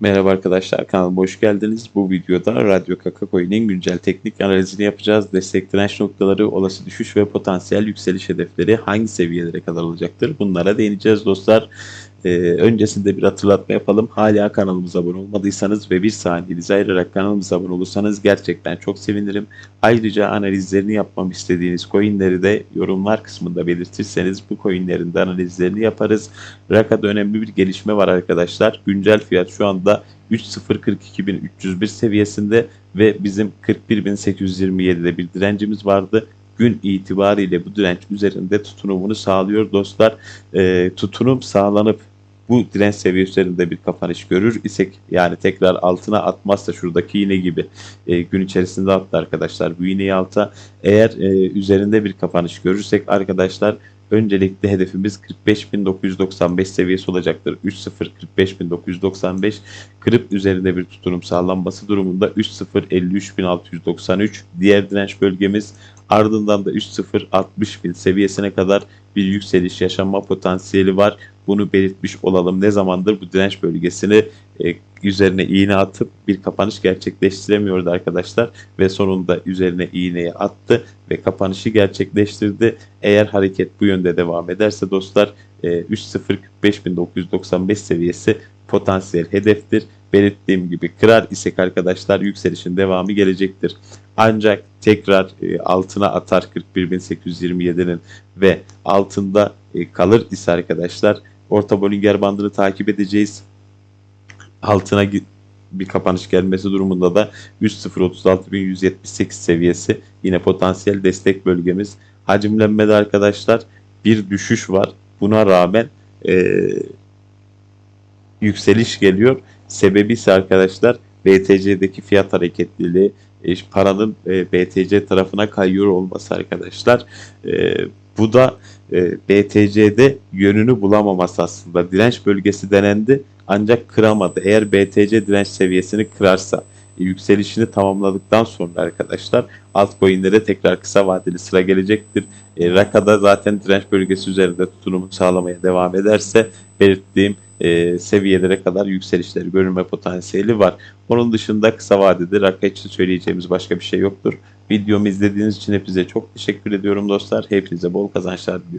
Merhaba arkadaşlar kanalıma hoş geldiniz. Bu videoda Radyo Kaka Coin'in güncel teknik analizini yapacağız. Destek direnç noktaları, olası düşüş ve potansiyel yükseliş hedefleri hangi seviyelere kadar olacaktır? Bunlara değineceğiz dostlar. Ee, öncesinde bir hatırlatma yapalım. Hala kanalımıza abone olmadıysanız ve bir saniyenizi ayırarak kanalımıza abone olursanız gerçekten çok sevinirim. Ayrıca analizlerini yapmam istediğiniz coinleri de yorumlar kısmında belirtirseniz bu coinlerin de analizlerini yaparız. Raka'da önemli bir gelişme var arkadaşlar. Güncel fiyat şu anda 3042301 seviyesinde ve bizim 41827'de bir direncimiz vardı. Gün itibariyle bu direnç üzerinde tutunumunu sağlıyor dostlar. Ee, tutunum sağlanıp bu direnç seviye üzerinde bir kapanış görür isek yani tekrar altına atmazsa şuradaki iğne gibi e, gün içerisinde attı arkadaşlar bu iğneyi alta eğer e, üzerinde bir kapanış görürsek arkadaşlar öncelikle hedefimiz 45.995 seviyesi olacaktır. 3.0 kırıp üzerinde bir tutunum sağlanması durumunda 3.0 diğer direnç bölgemiz ardından da 3.0 seviyesine kadar bir yükseliş yaşanma potansiyeli var. Bunu belirtmiş olalım. Ne zamandır bu direnç bölgesini e, üzerine iğne atıp bir kapanış gerçekleştiremiyordu arkadaşlar ve sonunda üzerine iğneyi attı ve kapanışı gerçekleştirdi. Eğer hareket bu yönde devam ederse dostlar e, 3.045.995 seviyesi potansiyel hedeftir. Belirttiğim gibi kırar isek arkadaşlar yükselişin devamı gelecektir. Ancak tekrar e, altına atar 41.827'nin ve altında e, kalır ise arkadaşlar orta Bollinger bandını takip edeceğiz. Altına bir kapanış gelmesi durumunda da 3.036.178 seviyesi yine potansiyel destek bölgemiz. Hacimlenmede arkadaşlar bir düşüş var. Buna rağmen e, yükseliş geliyor. Sebebi ise arkadaşlar BTC'deki fiyat hareketliliği, e, paranın e, BTC tarafına kayıyor olması arkadaşlar. E, bu da e, BTC'de yönünü bulamaması aslında. Direnç bölgesi denendi ancak kıramadı. Eğer BTC direnç seviyesini kırarsa e, yükselişini tamamladıktan sonra arkadaşlar altcoin'lere tekrar kısa vadeli sıra gelecektir. E, Raka'da zaten direnç bölgesi üzerinde tutunumu sağlamaya devam ederse belirttiğim e, seviyelere kadar yükselişleri görülme potansiyeli var. Onun dışında kısa vadede Raka için söyleyeceğimiz başka bir şey yoktur. Videomu izlediğiniz için hepinize çok teşekkür ediyorum dostlar. Hepinize bol kazançlar diliyorum.